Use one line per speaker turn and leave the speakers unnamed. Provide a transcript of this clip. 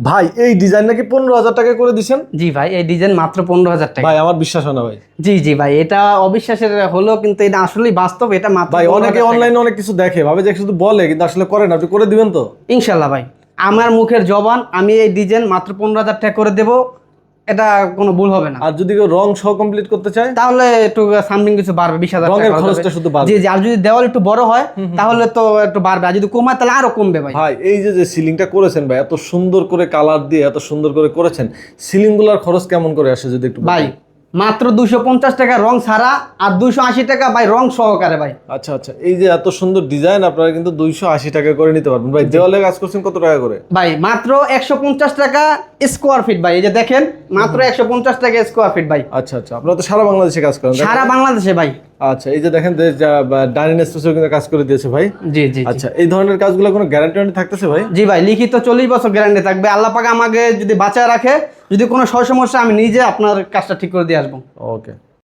ভাই এই ডিজাইন নাকি পনেরো হাজার টাকা করে দিচ্ছেন
জি ভাই এই ডিজাইন মাত্র পনেরো হাজার টাকা
ভাই আমার বিশ্বাস হয় না ভাই।
জি জি ভাই এটা অবিশ্বাসের হলো কিন্তু এটা আসলেই বাস্তব এটা মাত্র
ভাই অনেকে অনলাইনে অনেক কিছু দেখে ভাবে যে শুধু বলে কিন্তু আসলে করে না আপনি করে দিবেন তো?
ইনশাল্লাহ ভাই আমার মুখের জবান আমি এই ডিজাইন মাত্র পনেরো হাজার টাকা করে দেবো। এটা কোনো ভুল হবে না।
আর যদি কেউ রং সহ কমপ্লিট করতে চায়?
তাহলে একটু সামথিং কিছু বাড়বে বিশ হাজার
রঙের খরচটা শুধু বাড়বে।
জি জি আর যদি দেওয়াল একটু বড় হয় তাহলে তো একটু বাড়বে। আর যদি কমায় তাহলে আরও কমবে ভাই।
ভাই এই যে যে সিলিংটা করেছেন ভাই এত সুন্দর করে কালার দিয়ে এত সুন্দর করে করেছেন সিলিংগুলার খরচ কেমন করে আসে যদি একটু
ভাই মাত্র দুশো পঞ্চাশ টাকা রং ছাড়া আর দুশো আশি টাকা ভাই রং সহকারে ভাই।
আচ্ছা আচ্ছা। এই যে এত সুন্দর ডিজাইন আপনারা কিন্তু দুইশো আশি টাকা করে নিতে পারবেন। ভাই দেওয়ালে কাজ করছেন কত টাকা করে?
ভাই মাত্র একশো পঞ্চাশ টাকা স্কোয়ার ফিট ভাই। এই যে দেখেন মাত্র একশো পঞ্চাশ টাকা স্কোয়ার ফিট ভাই।
আচ্ছা আচ্ছা। আপনারা তো সারা বাংলাদেশে কাজ করেন
সারা বাংলাদেশে ভাই।
আচ্ছা এই যে দেখেন ডাইনিং স্পেসও কিন্তু কাজ করে দিয়েছে ভাই।
জি জি।
আচ্ছা এই ধরনের কাজগুলো কোনো গ্যারান্টি ওয়ারেন্টি থাকতেছে ভাই?
জি ভাই লিখিত চল্লিশ বছর গ্যারান্টি থাকবে। আল্লাহ পাক আমাকে যদি বাঁচায় রাখে যদি কোনো সমস্যা আমি নিজে আপনার কাজটা ঠিক করে দিয়ে আসব।
ওকে